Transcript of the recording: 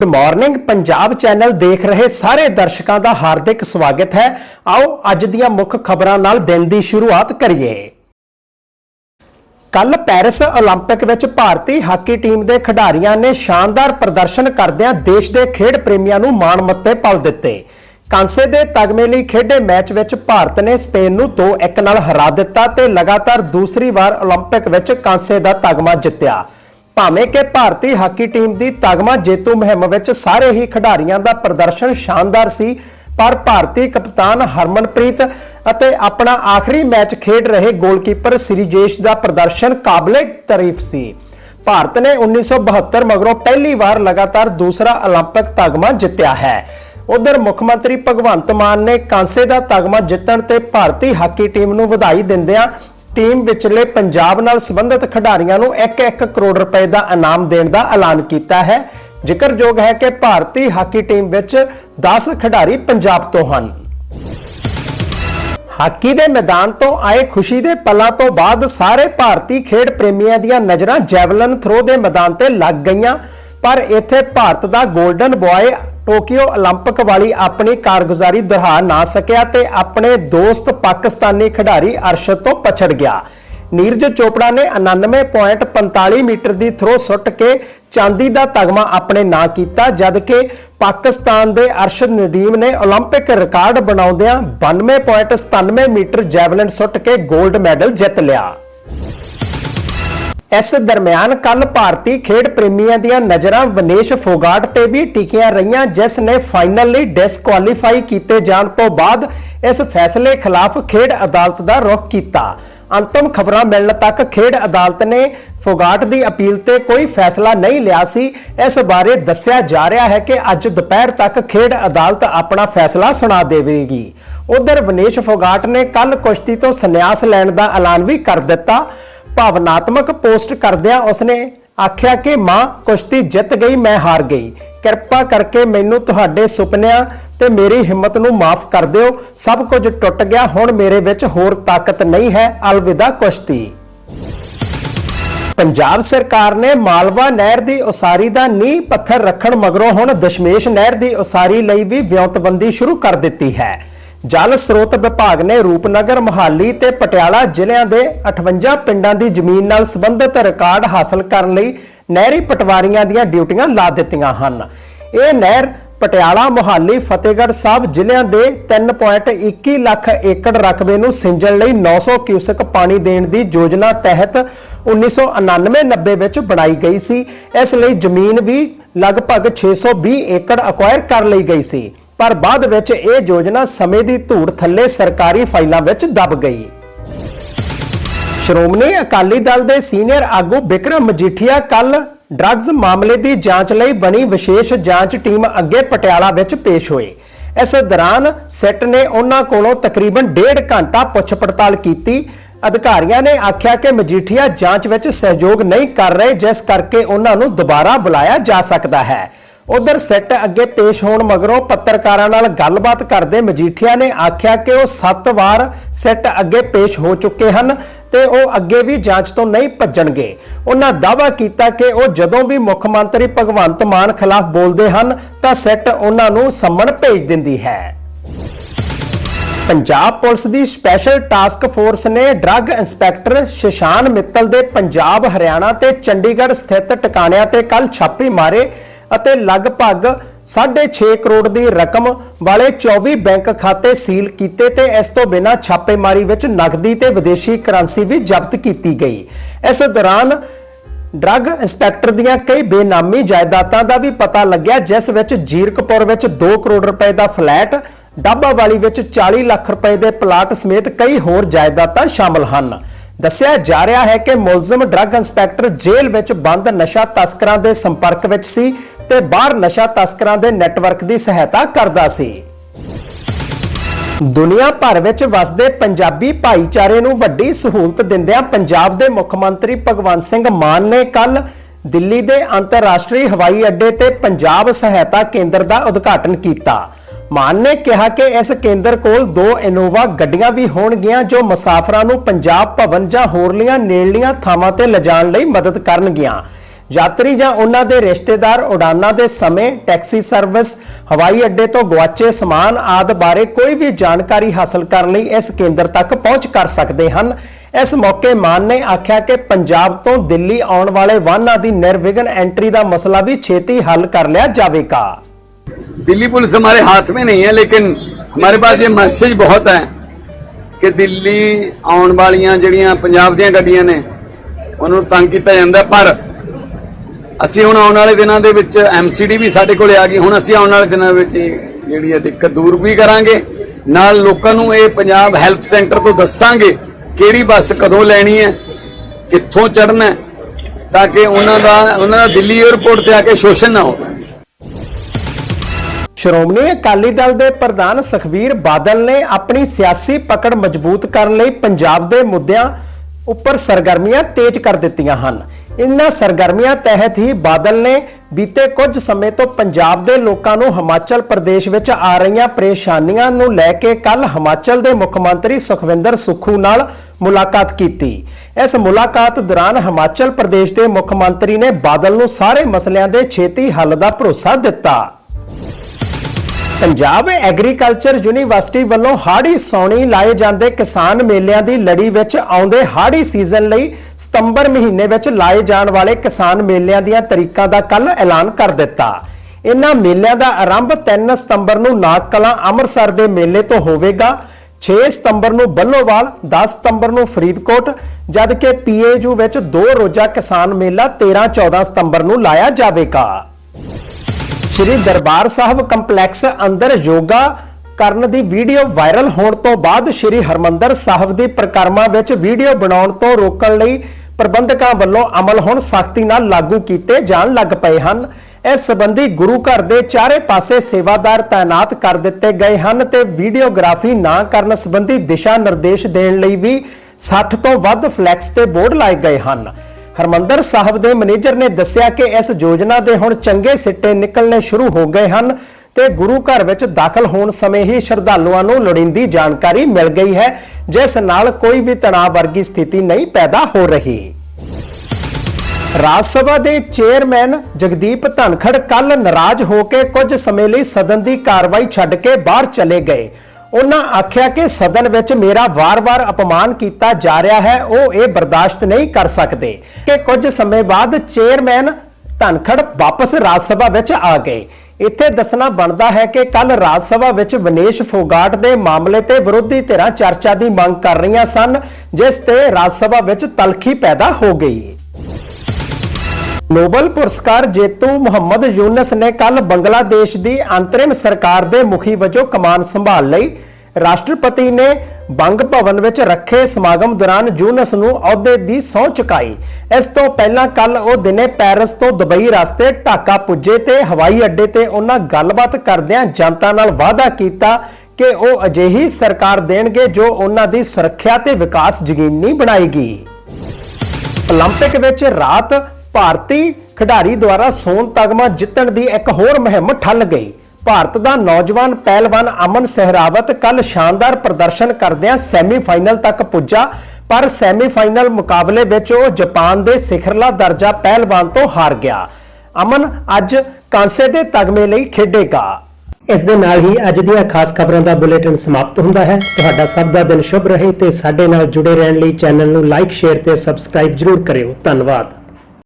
Good morning Punjab channel ਦੇਖ ਰਹੇ ਸਾਰੇ ਦਰਸ਼ਕਾਂ ਦਾ ਹਾਰਦਿਕ ਸਵਾਗਤ ਹੈ ਆਓ ਅੱਜ ਦੀਆਂ ਮੁੱਖ ਖਬਰਾਂ ਨਾਲ ਦਿਨ ਦੀ ਸ਼ੁਰੂਆਤ ਕਰੀਏ ਕੱਲ ਪੈਰਿਸ 올림픽 ਵਿੱਚ ਭਾਰਤੀ ਹਾਕੀ ਟੀਮ ਦੇ ਖਿਡਾਰੀਆਂ ਨੇ ਸ਼ਾਨਦਾਰ ਪ੍ਰਦਰਸ਼ਨ ਕਰਦਿਆਂ ਦੇਸ਼ ਦੇ ਖੇਡ ਪ੍ਰੇਮੀਆਂ ਨੂੰ ਮਾਣ ਮੱਤੇ ਪਲ ਦਿੱਤੇ ਕਾਂਸੇ ਦੇ ਤਗਮੇ ਲਈ ਖੇਡੇ ਮੈਚ ਵਿੱਚ ਭਾਰਤ ਨੇ ਸਪੇਨ ਨੂੰ 2-1 ਨਾਲ ਹਰਾ ਦਿੱਤਾ ਤੇ ਲਗਾਤਾਰ ਦੂਸਰੀ ਵਾਰ 올림픽 ਵਿੱਚ ਕਾਂਸੇ ਦਾ ਤਗਮਾ ਜਿੱਤਿਆ ਭਾਵੇਂ ਕਿ ਭਾਰਤੀ ਹਾਕੀ ਟੀਮ ਦੀ ਤਗਮਾ ਜੇਤੂ ਮੁਹਿੰਮ ਵਿੱਚ ਸਾਰੇ ਹੀ ਖਿਡਾਰੀਆਂ ਦਾ ਪ੍ਰਦਰਸ਼ਨ ਸ਼ਾਨਦਾਰ ਸੀ ਪਰ ਭਾਰਤੀ ਕਪਤਾਨ ਹਰਮਨਪ੍ਰੀਤ ਅਤੇ ਆਪਣਾ ਆਖਰੀ ਮੈਚ ਖੇਡ ਰਹੇ ਗੋਲਕੀਪਰ ਸ੍ਰੀਜੇਸ਼ ਦਾ ਪ੍ਰਦਰਸ਼ਨ ਕਾਬਲੇ ਤਾਰੀਫ ਸੀ ਭਾਰਤ ਨੇ 1972 ਮਗਰੋਂ ਪਹਿਲੀ ਵਾਰ ਲਗਾਤਾਰ ਦੂਸਰਾ 올림픽 ਤਗਮਾ ਜਿੱਤਿਆ ਹੈ ਉਧਰ ਮੁੱਖ ਮੰਤਰੀ ਭਗਵੰਤ ਮਾਨ ਨੇ ਕਾਂਸੇ ਦਾ ਤਗਮਾ ਜਿੱਤਣ ਤੇ ਭਾਰਤੀ ਹਾਕੀ ਟੀਮ ਨੂੰ ਵਧਾਈ ਦਿੰਦਿਆਂ ਟੀਮ ਵਿਚਲੇ ਪੰਜਾਬ ਨਾਲ ਸੰਬੰਧਿਤ ਖਿਡਾਰੀਆਂ ਨੂੰ 1-1 ਕਰੋੜ ਰੁਪਏ ਦਾ ਇਨਾਮ ਦੇਣ ਦਾ ਐਲਾਨ ਕੀਤਾ ਹੈ। ਜ਼ਿਕਰਯੋਗ ਹੈ ਕਿ ਭਾਰਤੀ ਹਾਕੀ ਟੀਮ ਵਿੱਚ 10 ਖਿਡਾਰੀ ਪੰਜਾਬ ਤੋਂ ਹਨ। ਹਾਕੀ ਦੇ ਮੈਦਾਨ ਤੋਂ ਆਏ ਖੁਸ਼ੀ ਦੇ ਪਲਾਂ ਤੋਂ ਬਾਅਦ ਸਾਰੇ ਭਾਰਤੀ ਖੇਡ ਪ੍ਰੇਮੀਆਂ ਦੀਆਂ ਨਜ਼ਰਾਂ ਜੈਵਲਨ ਥਰੋ ਦੇ ਮੈਦਾਨ ਤੇ ਲੱਗ ਗਈਆਂ। ਪਰ ਇੱਥੇ ਭਾਰਤ ਦਾ 골ਡਨ ਬੁਆਏ ਟੋਕੀਓ 올림픽 ਵਾਲੀ ਆਪਣੀ ਕਾਰਗੁਜ਼ਾਰੀ ਦੁਹਰਾ ਨਾ ਸਕਿਆ ਤੇ ਆਪਣੇ ਦੋਸਤ ਪਾਕਿਸਤਾਨੀ ਖਿਡਾਰੀ ਅਰਸ਼ਦ ਤੋਂ ਪਛੜ ਗਿਆ। ਨੀਰਜ ਚੋਪੜਾ ਨੇ 99.45 ਮੀਟਰ ਦੀ ਥਰੋ ਸੁੱਟ ਕੇ ਚਾਂਦੀ ਦਾ ਤਗਮਾ ਆਪਣੇ ਨਾਂ ਕੀਤਾ, ਜਦਕਿ ਪਾਕਿਸਤਾਨ ਦੇ ਅਰਸ਼ਦ ਨਦੀਮ ਨੇ 올림픽 ਰਿਕਾਰਡ ਬਣਾਉਂਦਿਆਂ 92.97 ਮੀਟਰ ਜੈਵਲਿਨ ਸੁੱਟ ਕੇ 골ਡ ਮੈਡਲ ਜਿੱਤ ਲਿਆ। ਇਸ ਦਰਮਿਆਨ ਕੱਲ ਭਾਰਤੀ ਖੇਡ ਪ੍ਰੇਮੀਆਂ ਦੀਆਂ ਨਜ਼ਰਾਂ ਵਿਨੇਸ਼ ਫੋਗਾਟ ਤੇ ਵੀ ਟਿਕੀਆਂ ਰਹੀਆਂ, ਜਿਸ ਨੇ ਫਾਈਨਲ ਲਈ ਡਿਸਕੁਆਲੀਫਾਈ ਕੀਤੇ ਜਾਣ ਤੋਂ ਬਾਅਦ ਇਸ ਫੈਸਲੇ ਖਿਲਾਫ ਖੇਡ ਅਦਾਲਤ ਦਾ ਰੁਖ ਕੀਤਾ। ਅੰਤਮ ਖਬਰਾਂ ਮਿਲਣ ਤੱਕ ਖੇਡ ਅਦਾਲਤ ਨੇ ਫੋਗਾਟ ਦੀ ਅਪੀਲ ਤੇ ਕੋਈ ਫੈਸਲਾ ਨਹੀਂ ਲਿਆ ਸੀ। ਇਸ ਬਾਰੇ ਦੱਸਿਆ ਜਾ ਰਿਹਾ ਹੈ ਕਿ ਅੱਜ ਦੁਪਹਿਰ ਤੱਕ ਖੇਡ ਅਦਾਲਤ ਆਪਣਾ ਫੈਸਲਾ ਸੁਣਾ ਦੇਵੇਗੀ। ਉਧਰ ਵਿਨੇਸ਼ ਫੋਗਾਟ ਨੇ ਕੱਲ ਕੁਸ਼ਤੀ ਤੋਂ ਸੰਨਿਆਸ ਲੈਣ ਦਾ ਐਲਾਨ ਵੀ ਕਰ ਦਿੱਤਾ। ਭਾਵਨਾਤਮਕ ਪੋਸਟ ਕਰਦਿਆਂ ਉਸਨੇ ਆਖਿਆ ਕਿ ਮਾਂ, ਕੁਸ਼ਤੀ ਜਿੱਤ ਗਈ, ਮੈਂ ਹਾਰ ਗਈ। ਕਿਰਪਾ ਕਰਕੇ ਮੈਨੂੰ ਤੁਹਾਡੇ ਸੁਪਨਿਆਂ ਤੇ ਮੇਰੀ ਹਿੰਮਤ ਨੂੰ ਮਾਫ ਕਰ ਦਿਓ। ਸਭ ਕੁਝ ਟੁੱਟ ਗਿਆ, ਹੁਣ ਮੇਰੇ ਵਿੱਚ ਹੋਰ ਤਾਕਤ ਨਹੀਂ ਹੈ। ਅਲਵਿਦਾ ਕੁਸ਼ਤੀ। ਪੰਜਾਬ ਸਰਕਾਰ ਨੇ ਮਾਲਵਾ ਨਹਿਰ ਦੀ ਉਸਾਰੀ ਦਾ ਨੀਂਹ ਪੱਥਰ ਰੱਖਣ ਮਗਰੋਂ ਹੁਣ ਦਸ਼ਮੇਸ਼ ਨਹਿਰ ਦੀ ਉਸਾਰੀ ਲਈ ਵੀ ਵਿਉਂਤਬੰਦੀ ਸ਼ੁਰੂ ਕਰ ਦਿੱਤੀ ਹੈ। ਜਲ ਸਰੋਤ ਵਿਭਾਗ ਨੇ ਰੂਪਨਗਰ, ਮੁਹਾਲੀ ਤੇ ਪਟਿਆਲਾ ਜ਼ਿਲ੍ਹਿਆਂ ਦੇ 58 ਪਿੰਡਾਂ ਦੀ ਜ਼ਮੀਨ ਨਾਲ ਸੰਬੰਧਿਤ ਰਿਕਾਰਡ ਹਾਸਲ ਕਰਨ ਲਈ ਨਹਿਰੀ ਪਟਵਾਰੀਆਂ ਦੀਆਂ ਡਿਊਟੀਆਂ ਲਾ ਦਿੱਤੀਆਂ ਹਨ। ਇਹ ਨਹਿਰ ਪਟਿਆਲਾ, ਮੁਹਾਲੀ, ਫਤਿਹਗੜ੍ਹ ਸਾਹਿਬ ਜ਼ਿਲ੍ਹਿਆਂ ਦੇ 3.21 ਲੱਖ ਏਕੜ ਰਕਬੇ ਨੂੰ ਸਿੰਜਣ ਲਈ 900 ਕਿਊਸਕ ਪਾਣੀ ਦੇਣ ਦੀ ਯੋਜਨਾ ਤਹਿਤ 1999-90 ਵਿੱਚ ਬਣਾਈ ਗਈ ਸੀ। ਇਸ ਲਈ ਜ਼ਮੀਨ ਵੀ ਲਗਭਗ 620 ਏਕੜ ਅਕਵਾਇਰ ਕਰ ਲਈ ਗਈ ਸੀ। ਪਰ ਬਾਅਦ ਵਿੱਚ ਇਹ ਯੋਜਨਾ ਸਮੇਂ ਦੀ ਧੂੜ ਥੱਲੇ ਸਰਕਾਰੀ ਫਾਈਲਾਂ ਵਿੱਚ ਦਬ ਗਈ। ਸ਼੍ਰੋਮਣੀ ਅਕਾਲੀ ਦਲ ਦੇ ਸੀਨੀਅਰ ਆਗੂ ਵਿਕਰਮ ਮਜੀਠੀਆ ਕੱਲ ਡਰੱਗਸ ਮਾਮਲੇ ਦੀ ਜਾਂਚ ਲਈ ਬਣੀ ਵਿਸ਼ੇਸ਼ ਜਾਂਚ ਟੀਮ ਅੱਗੇ ਪਟਿਆਲਾ ਵਿੱਚ ਪੇਸ਼ ਹੋਏ ਇਸ ਦੌਰਾਨ ਸਿੱਟ ਨੇ ਉਹਨਾਂ ਕੋਲੋਂ ਤਕਰੀਬਨ ਡੇਢ ਘੰਟਾ ਪੁੱਛ ਪੜਤਾਲ ਕੀਤੀ। ਅਧਿਕਾਰੀਆਂ ਨੇ ਆਖਿਆ ਕਿ ਮਜੀਠੀਆ ਜਾਂਚ ਵਿੱਚ ਸਹਿਯੋਗ ਨਹੀਂ ਕਰ ਰਹੇ, ਜਿਸ ਕਰਕੇ ਉਹਨਾਂ ਨੂੰ ਦੁਬਾਰਾ ਬੁਲਾਇਆ ਜਾ ਸਕਦਾ ਹੈ। ਉਧਰ ਸੈੱਟ ਅੱਗੇ ਪੇਸ਼ ਹੋਣ ਮਗਰੋਂ ਪੱਤਰਕਾਰਾਂ ਨਾਲ ਗੱਲਬਾਤ ਕਰਦੇ ਮਜੀਠੀਆ ਨੇ ਆਖਿਆ ਕਿ ਉਹ 7 ਵਾਰ ਸੈੱਟ ਅੱਗੇ ਪੇਸ਼ ਹੋ ਚੁੱਕੇ ਹਨ ਤੇ ਉਹ ਅੱਗੇ ਵੀ ਜਾਂਚ ਤੋਂ ਨਹੀਂ ਭੱਜਣਗੇ। ਉਹਨਾਂ ਦਾਅਵਾ ਕੀਤਾ ਕਿ ਉਹ ਜਦੋਂ ਵੀ ਮੁੱਖ ਮੰਤਰੀ ਭਗਵੰਤ ਮਾਨ ਖਿਲਾਫ ਬੋਲਦੇ ਹਨ, ਤਾਂ ਸੈੱਟ ਉਹਨਾਂ ਨੂੰ ਸੰਮਣ ਭੇਜ ਦਿੰਦੀ ਹੈ। ਪੰਜਾਬ ਪੁਲਿਸ ਦੀ ਸਪੈਸ਼ਲ ਟਾਸਕ ਫੋਰਸ ਨੇ ਡਰੱਗ ਇੰਸਪੈਕਟਰ ਸ਼ਸ਼ਾਨ ਮਿੱਤਲ ਦੇ ਪੰਜਾਬ, ਹਰਿਆਣਾ ਤੇ ਚੰਡੀਗੜ੍ਹ ਸਥਿਤ ਟਿਕਾਣਿਆਂ ਤੇ ਕੱਲ ਛਾਪੇ ਮਾਰੇ ਅਤੇ ਲਗਭਗ 6.5 ਕਰੋੜ ਦੀ ਰਕਮ ਵਾਲੇ 24 ਬੈਂਕ ਖਾਤੇ ਸੀਲ ਕੀਤੇ ਤੇ ਇਸ ਤੋਂ ਬਿਨਾਂ ਛਾਪੇਮਾਰੀ ਵਿੱਚ ਨਕਦੀ ਤੇ ਵਿਦੇਸ਼ੀ ਕਰੰਸੀ ਵੀ ਜ਼ਬਤ ਕੀਤੀ ਗਈ। ਇਸ ਦੌਰਾਨ ਡਰੱਗ ਇੰਸਪੈਕਟਰ ਦੀਆਂ ਕਈ ਬੇਨਾਮੀ ਜਾਇਦਾਦਾਂ ਦਾ ਵੀ ਪਤਾ ਲੱਗਿਆ, ਜਿਸ ਵਿੱਚ ਜੀਰਕਪੁਰ ਵਿੱਚ 2 ਕਰੋੜ ਰੁਪਏ ਦਾ ਫਲੈਟ, ਡੱਬਾਵਾਲੀ ਵਿੱਚ 40 ਲੱਖ ਰੁਪਏ ਦੇ ਪਲਾਟ ਸਮੇਤ ਕਈ ਹੋਰ ਜਾਇਦਾਦਾਂ ਸ਼ਾਮਲ ਹਨ। ਦੱਸਿਆ ਜਾ ਰਿਹਾ ਹੈ ਕਿ ਮੁਲਜ਼ਮ ਡਰੱਗ ਇੰਸਪੈਕਟਰ ਜੇਲ੍ਹ ਵਿੱਚ ਬੰਦ ਨਸ਼ਾ ਤਸਕਰਾਂ ਦੇ ਸੰਪਰਕ ਵਿੱਚ ਸੀ ਤੇ ਬਾਹਰ ਨਸ਼ਾ ਤਸਕਰਾਂ ਦੇ ਨੈਟਵਰਕ ਦੀ ਸਹਾਇਤਾ ਕਰਦਾ ਸੀ। ਦੁਨੀਆ ਭਰ ਵਿੱਚ ਵਸਦੇ ਪੰਜਾਬੀ ਭਾਈਚਾਰੇ ਨੂੰ ਵੱਡੀ ਸਹੂਲਤ ਦਿੰਦਿਆਂ ਪੰਜਾਬ ਦੇ ਮੁੱਖ ਮੰਤਰੀ ਭਗਵੰਤ ਸਿੰਘ ਮਾਨ ਨੇ ਕੱਲ ਦਿੱਲੀ ਦੇ ਅੰਤਰਰਾਸ਼ਟਰੀ ਹਵਾਈ ਅੱਡੇ ਤੇ ਪੰਜਾਬ ਸਹਾਇਤਾ ਕੇਂਦਰ ਦਾ ਉਦਘਾਟਨ ਕੀਤਾ। ਮਾਨ ਨੇ ਕਿਹਾ ਕਿ ਇਸ ਕੇਂਦਰ ਕੋਲ ਦੋ ਇਨੋਵਾ ਗੱਡੀਆਂ ਵੀ ਹੋਣਗੀਆਂ ਜੋ ਮੁਸਾਫਰਾਂ ਨੂੰ ਪੰਜਾਬ ਭਵਨ ਜਾਂ ਹੋਰਲੀਆਂ ਨੇੜਲੀਆਂ ਥਾਵਾਂ ਤੇ ਲਿਜਾਣ ਲਈ ਮਦਦ ਕਰਨਗੀਆਂ। ਯਾਤਰੀ ਜਾਂ ਉਹਨਾਂ ਦੇ ਰਿਸ਼ਤੇਦਾਰ ਉਡਾਨਾਂ ਦੇ ਸਮੇਂ ਟੈਕਸੀ ਸਰਵਿਸ, ਹਵਾਈ ਅੱਡੇ ਤੋਂ ਗਵਾਚੇ ਸਮਾਨ ਆਦਿ ਬਾਰੇ ਕੋਈ ਵੀ ਜਾਣਕਾਰੀ ਹਾਸਲ ਕਰਨ ਲਈ ਇਸ ਕੇਂਦਰ ਤੱਕ ਪਹੁੰਚ ਕਰ ਸਕਦੇ ਹਨ। ਇਸ ਮੌਕੇ ਮਾਨ ਨੇ ਆਖਿਆ ਕਿ ਪੰਜਾਬ ਤੋਂ ਦਿੱਲੀ ਆਉਣ ਵਾਲੇ ਵਾਹਨਾਂ ਦੀ ਨਿਰਵਿਘਨ ਐਂਟਰੀ ਦਾ ਮਸਲਾ ਵੀ ਛੇਤੀ ਹੱਲ ਕਰ ਲਿਆ ਜਾਵੇਗਾ। ਦਿੱਲੀ ਪੁਲਿਸ ਹਮਾਰੇ ਹੱਥ ਵਿੱਚ ਨਹੀਂ ਹੈ, ਲੇਕਿਨ ਹਮਾਰੇ ਪਾਸ ਇਹ ਮੈਸੇਜ ਬਹੁਤ ਹੈ ਕਿ ਦਿੱਲੀ ਆਉਣ ਵਾਲੀਆਂ ਜਿਹੜੀਆਂ ਪੰਜਾਬ ਦੀਆਂ ਗੱਡੀਆਂ ਨੇ, ਉਹਨੂੰ ਤੰਗ ਕੀਤਾ ਜਾਂਦਾ ਪਰ ਅਸੀਂ ਹੁਣ ਆਉਣ ਵਾਲੇ ਦਿਨਾਂ ਦੇ ਵਿੱਚ ਐਮਸੀਡੀ ਵੀ ਸਾਡੇ ਕੋਲੇ ਆ ਗਈ। ਹੁਣ ਅਸੀਂ ਆਉਣ ਵਾਲੇ ਦਿਨਾਂ ਵਿੱਚ ਜਿਹੜੀ ਹੈ ਦਿੱਕਤ ਦੂਰ ਵੀ ਕਰਾਂਗੇ। ਨਾਲ ਲੋਕਾਂ ਨੂੰ ਇਹ ਪੰਜਾਬ ਹੈਲਪ ਸੈਂਟਰ ਤੋਂ ਦੱਸਾਂਗੇ ਕਿਹੜੀ ਬੱਸ ਕਦੋਂ ਲੈਣੀ ਹੈ, ਕਿੱਥੋਂ ਚੜਨਾ ਹੈ, ਤਾਂ ਕਿ ਉਹਨਾਂ ਦਾ ਉਹਨਾਂ ਦਾ ਦਿੱਲੀ 에ਅਰਪੋਰਟ ਤੇ ਆ ਕੇ ਸ਼ੋਸ਼ਣ ਨਾ ਹੋਵੇ। ਸ਼੍ਰੋਮਣੀ ਅਕਾਲੀ ਦਲ ਦੇ ਪ੍ਰਧਾਨ ਸੁਖਵੀਰ ਬਾਦਲ ਨੇ ਆਪਣੀ ਸਿਆਸੀ ਪਕੜ ਮਜ਼ਬੂਤ ਕਰਨ ਲਈ ਪੰਜਾਬ ਦੇ ਮੁੱਦਿਆਂ ਉੱਪਰ ਸਰਗਰਮੀਆਂ ਤੇਜ਼ ਕਰ ਦਿੱਤੀਆਂ ਹਨ। ਇਨ੍ਹਾਂ ਸਰਗਰਮੀਆਂ ਤਹਿਤ ਹੀ ਬਾਦਲ ਨੇ ਬੀਤੇ ਕੁਝ ਸਮੇਂ ਤੋਂ ਪੰਜਾਬ ਦੇ ਲੋਕਾਂ ਨੂੰ ਹਿਮਾਚਲ ਪ੍ਰਦੇਸ਼ ਵਿੱਚ ਆ ਰਹੀਆਂ ਪਰੇਸ਼ਾਨੀਆਂ ਨੂੰ ਲੈ ਕੇ ਕੱਲ ਹਿਮਾਚਲ ਦੇ ਮੁੱਖ ਮੰਤਰੀ ਸੁਖਵਿੰਦਰ ਸੁੱਖੂ ਨਾਲ ਮੁਲਾਕਾਤ ਕੀਤੀ। ਇਸ ਮੁਲਾਕਾਤ ਦੌਰਾਨ ਹਿਮਾਚਲ ਪ੍ਰਦੇਸ਼ ਦੇ ਮੁੱਖ ਮੰਤਰੀ ਨੇ ਬਾਦਲ ਨੂੰ ਸਾਰੇ ਮਸਲਿਆਂ ਦੇ ਛੇਤੀ ਹੱਲ ਦਾ ਭਰੋਸਾ ਦਿੱਤਾ। ਪੰਜਾਬ ਐਗਰੀਕਲਚਰ ਯੂਨੀਵਰਸਿਟੀ ਵੱਲੋਂ ਹਾੜੀ ਸੌਣੀ ਲਾਏ ਜਾਂਦੇ ਕਿਸਾਨ ਮੇਲਿਆਂ ਦੀ ਲੜੀ ਵਿੱਚ ਆਉਂਦੇ ਹਾੜੀ ਸੀਜ਼ਨ ਲਈ ਸਤੰਬਰ ਮਹੀਨੇ ਵਿੱਚ ਲਾਏ ਜਾਣ ਵਾਲੇ ਕਿਸਾਨ ਮੇਲਿਆਂ ਦੀਆਂ ਤਰੀਕਾਂ ਦਾ ਕੱਲ ਐਲਾਨ ਕਰ ਦਿੱਤਾ। ਇਨ੍ਹਾਂ ਮੇਲਿਆਂ ਦਾ ਆਰੰਭ 3 ਸਤੰਬਰ ਨੂੰ ਨਾਗ ਕਲਾਂ ਅੰਮ੍ਰਿਤਸਰ ਦੇ ਮੇਲੇ ਤੋਂ ਹੋਵੇਗਾ। 6 ਸਤੰਬਰ ਨੂੰ ਬੱਲੋਵਾਲ 10 ਸਤੰਬਰ ਨੂੰ ਫਰੀਦਕੋਟ, ਜਦਕਿ ਪੀਏਯੂ ਵਿੱਚ ਦੋ ਰੋਜ਼ਾ ਕਿਸਾਨ ਮੇਲਾ 13-14 ਸਤੰਬਰ ਨੂੰ ਲਾਇਆ ਜਾਵੇਗਾ। ਸ਼੍ਰੀ ਦਰਬਾਰ ਸਾਹਿਬ ਕੰਪਲੈਕਸ ਅੰਦਰ ਯੋਗਾ ਕਰਨ ਦੀ ਵੀਡੀਓ ਵਾਇਰਲ ਹੋਣ ਤੋਂ ਬਾਅਦ ਸ਼੍ਰੀ ਹਰਮੰਦਰ ਸਾਹਿਬ ਦੀ ਪ੍ਰਕਰਮਾ ਵਿੱਚ ਵੀਡੀਓ ਬਣਾਉਣ ਤੋਂ ਰੋਕਣ ਲਈ ਪ੍ਰਬੰਧਕਾਂ ਵੱਲੋਂ ਅਮਲ ਹੁਣ ਸਖਤੀ ਨਾਲ ਲਾਗੂ ਕੀਤੇ ਜਾਣ ਲੱਗ ਪਏ ਹਨ। ਇਸ ਸੰਬੰਧੀ ਗੁਰੂ ਘਰ ਦੇ ਚਾਰੇ ਪਾਸੇ ਸੇਵਾਦਾਰ ਤਾਇਨਾਤ ਕਰ ਦਿੱਤੇ ਗਏ ਹਨ ਤੇ ਵੀਡੀਓਗ੍ਰਾਫੀ ਨਾ ਕਰਨ ਸੰਬੰਧੀ ਦਿਸ਼ਾ ਨਿਰਦੇਸ਼ ਦੇਣ ਲਈ ਵੀ 60 ਤੋਂ ਵੱਧ ਫਲੈਕਸ ਤੇ ਬੋਰਡ ਲਾਏ ਗਏ ਹਨ। ਹਰਮੰਦਰ ਸਾਹਿਬ ਦੇ ਮੈਨੇਜਰ ਨੇ ਦੱਸਿਆ ਕਿ ਇਸ ਯੋਜਨਾ ਦੇ ਹੁਣ ਚੰਗੇ ਸਿੱਟੇ ਨਿਕਲਣੇ ਸ਼ੁਰੂ ਹੋ ਗਏ ਹਨ ਤੇ ਗੁਰੂ ਘਰ ਵਿੱਚ ਦਾਖਲ ਹੋਣ ਸਮੇਂ ਹੀ ਸ਼ਰਧਾਲੂਆਂ ਨੂੰ ਲੋੜੀਂਦੀ ਜਾਣਕਾਰੀ ਮਿਲ ਗਈ ਹੈ, ਜਿਸ ਨਾਲ ਕੋਈ ਵੀ ਤਣਾਅ ਵਰਗੀ ਸਥਿਤੀ ਨਹੀਂ ਪੈਦਾ ਹੋ ਰਹੀ। ਰਾਜ ਸਭਾ ਦੇ ਚੇਅਰਮੈਨ ਜਗਦੀਪ ਧਨਖੜ ਕੱਲ ਨਾਰਾਜ਼ ਹੋ ਕੇ ਕੁਝ ਸਮੇਂ ਲਈ ਸਦਨ ਦੀ ਕਾਰਵਾਈ ਛੱਡ ਕੇ ਬਾਹਰ ਚਲੇ ਗਏ। ਉਹਨਾਂ ਆਖਿਆ ਕਿ ਸਦਨ ਵਿੱਚ ਮੇਰਾ ਵਾਰ-ਵਾਰ ਅਪਮਾਨ ਕੀਤਾ ਜਾ ਰਿਹਾ ਹੈ, ਉਹ ਇਹ ਬਰਦਾਸ਼ਤ ਨਹੀਂ ਕਰ ਸਕਦੇ ਕਿ ਕੁਝ ਸਮੇਂ ਬਾਅਦ ਚੇਅਰਮੈਨ ਧਨਖੜ ਵਾਪਸ ਰਾਜ ਸਭਾ ਵਿੱਚ ਆ ਗਏ। ਇੱਥੇ ਦੱਸਣਾ ਬਣਦਾ ਹੈ ਕਿ ਕੱਲ ਰਾਜ ਸਭਾ ਵਿੱਚ ਵਿਨੇਸ਼ ਫੋਗਾਟ ਦੇ ਮਾਮਲੇ ਤੇ ਵਿਰੋਧੀ ਧਿਰਾਂ ਚਰਚਾ ਦੀ ਮੰਗ ਕਰ ਰਹੀਆਂ ਸਨ, ਜਿਸ ਤੇ ਰਾਜ ਸਭਾ ਵਿੱਚ ਤਲਖੀ ਪੈਦਾ ਹੋ ਗਈ। ਨੋਬਲ ਪੁਰਸਕਾਰ ਜੇਤੂ ਮੁਹੰਮਦ ਯੂਨਸ ਨੇ ਕੱਲ ਬੰਗਲਾਦੇਸ਼ ਦੀ ਅੰਤਰਿਮ ਸਰਕਾਰ ਦੇ ਮੁਖੀ ਵਜੋਂ ਕਮਾਨ ਸੰਭਾਲ ਲਈ ਰਾਸ਼ਟਰਪਤੀ ਨੇ ਬੰਗ ਭਵਨ ਵਿੱਚ ਰੱਖੇ ਸਮਾਗਮ ਦੌਰਾਨ ਯੂਨਸ ਨੂੰ ਅਹੁਦੇ ਦੀ ਸਹੁੰ ਚੁਕਾਈ ਇਸ ਤੋਂ ਪਹਿਲਾਂ ਕੱਲ ਉਹ ਦਿਨੇ ਪੈਰਿਸ ਤੋਂ ਦੁਬਈ ਰਸਤੇ ਢਾਕਾ ਪੁੱਜੇ ਤੇ ਹਵਾਈ ਅੱਡੇ ਤੇ ਉਹਨਾਂ ਗੱਲਬਾਤ ਕਰਦਿਆਂ ਜਨਤਾ ਨਾਲ ਵਾਅਦਾ ਕੀਤਾ ਕਿ ਉਹ ਅਜਿਹੀ ਸਰਕਾਰ ਦੇਣਗੇ ਜੋ ਉਹਨਾਂ ਦੀ ਸੁਰੱਖਿਆ ਤੇ ਵਿਕਾਸ ਯਕੀਨੀ ਬਣਾਏਗੀ 올림픽 ਵਿੱਚ ਰਾਤ ਭਾਰਤੀ ਖਿਡਾਰੀ ਦੁਆਰਾ ਸੋਨ ਤਗਮਾ ਜਿੱਤਣ ਦੀ ਇੱਕ ਹੋਰ ਮੁਹਿੰਮ ਠੱਲ ਗਈ। ਭਾਰਤ ਦਾ ਨੌਜਵਾਨ ਪਹਿਲਵਾਨ ਅਮਨ ਸਹਿਰਾਵਤ ਕੱਲ ਸ਼ਾਨਦਾਰ ਪ੍ਰਦਰਸ਼ਨ ਕਰਦਿਆਂ ਸੈਮੀਫਾਈਨਲ ਤੱਕ ਪੁੱਜਾ, ਪਰ ਸੈਮੀਫਾਈਨਲ ਮੁਕਾਬਲੇ ਵਿੱਚ ਉਹ ਜਾਪਾਨ ਦੇ ਸਿਖਰਲਾ ਦਰਜਾ ਪਹਿਲਵਾਨ ਤੋਂ ਹਾਰ ਗਿਆ। ਅਮਨ, ਅੱਜ ਕਾਂਸੇ ਦੇ ਤਗਮੇ ਲਈ ਖੇਡੇਗਾ। ਇਸ ਦੇ ਨਾਲ ਹੀ ਅੱਜ ਦੀਆਂ ਖਾਸ ਖਬਰਾਂ ਦਾ ਬੁਲੇਟਿਨ ਸਮਾਪਤ ਹੁੰਦਾ ਹੈ। ਤੁਹਾਡਾ ਸਭ ਦਾ ਦਿਨ ਸ਼ੁਭ ਰਹੇ ਤੇ ਸਾਡੇ ਨਾਲ ਜੁੜੇ ਰਹਿਣ ਲਈ ਚੈਨਲ ਨੂੰ ਲਾਈਕ, ਸ਼ੇਅਰ ਤੇ ਸਬਸਕ੍ਰਾਈਬ ਜਰੂਰ ਕਰਿਓ। ਧੰਨਵਾਦ।